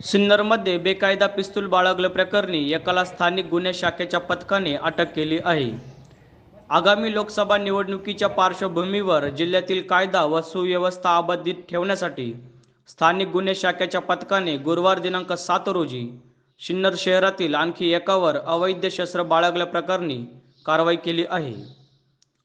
सिन्नरमध्ये बेकायदा पिस्तूल बाळगल्याप्रकरणी एकाला स्थानिक गुन्हे शाखेच्या पथकाने अटक केली आहे. आगामी लोकसभा निवडणुकीच्या पार्श्वभूमीवर जिल्ह्यातील कायदा व सुव्यवस्था अबाधित ठेवण्यासाठी स्थानिक गुन्हे शाखेच्या पथकाने गुरुवार दिनांक सात रोजी सिन्नर शहरातील आणखी एकावर अवैध शस्त्र बाळगल्याप्रकरणी कारवाई केली आहे.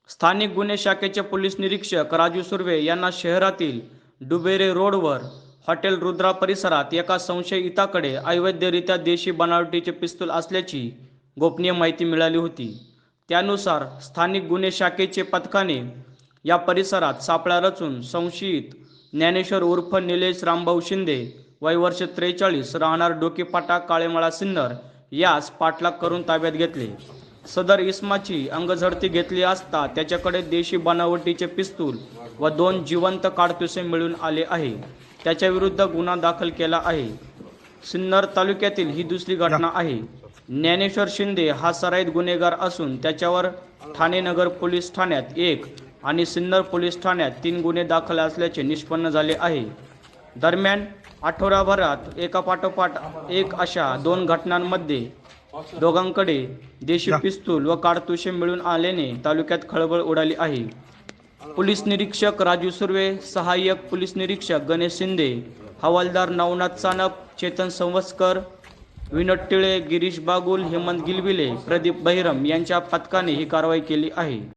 स्थानिक गुन्हे शाखेचे पोलीस निरीक्षक राजू सुर्वे यांना शहरातील डुबेरे रोडवर हॉटेल रुद्रा परिसरात एका संशयिताकडे अवैधरित्या देशी बनावटीचे पिस्तूल असल्याची गोपनीय माहिती मिळाली होती. त्यानुसार स्थानिक गुन्हे शाखेचे पथकाने या परिसरात सापळा रचून संशयित ज्ञानेश्वर उर्फ निलेश रामभाऊ शिंदे वय वर्ष त्रेचाळीस राहणार डोकेपाटा काळेमाळा सिन्नर यास पाठलाग करून ताब्यात घेतले. सदर इस्माची अंगझडती घेतली असता त्याच्याकडे देशी बनावटीचे पिस्तूल व दोन जिवंत काडतुसे मिळून आले आहे. त्याच्या विरुद्ध गुन्हा दाखल केला आहे. सिन्नर तालुक्यातील ही दुसरी घटना आहे. ज्ञानेश्वर शिंदे हा सराईत गुन्हेगार असून त्याच्यावर ठाणे नगर पोलीस ठाण्यात एक आणि सिन्नर पोलीस ठाण्यात तीन गुन्हे दाखल असल्याचे निष्पन्न झाले आहे. दरम्यान आठवडाभरात एकापाठोपाठ एक अशा दोन घटनांमध्ये दोघांकडे देशी पिस्तूल व काडतुसे मिळून आल्याने तालुक्यात खळबळ उडाली आहे. पोलीस निरीक्षक राजू सुर्वे सहाय्यक पोलीस निरीक्षक गणेश शिंदे हवालदार नवनाथ चाणक चेतन संवस्कर विनोद टिळे गिरीश बागुल हेमंत गिलबिले प्रदीप बहिरम यांच्या पथकाने ही कारवाई केली आहे.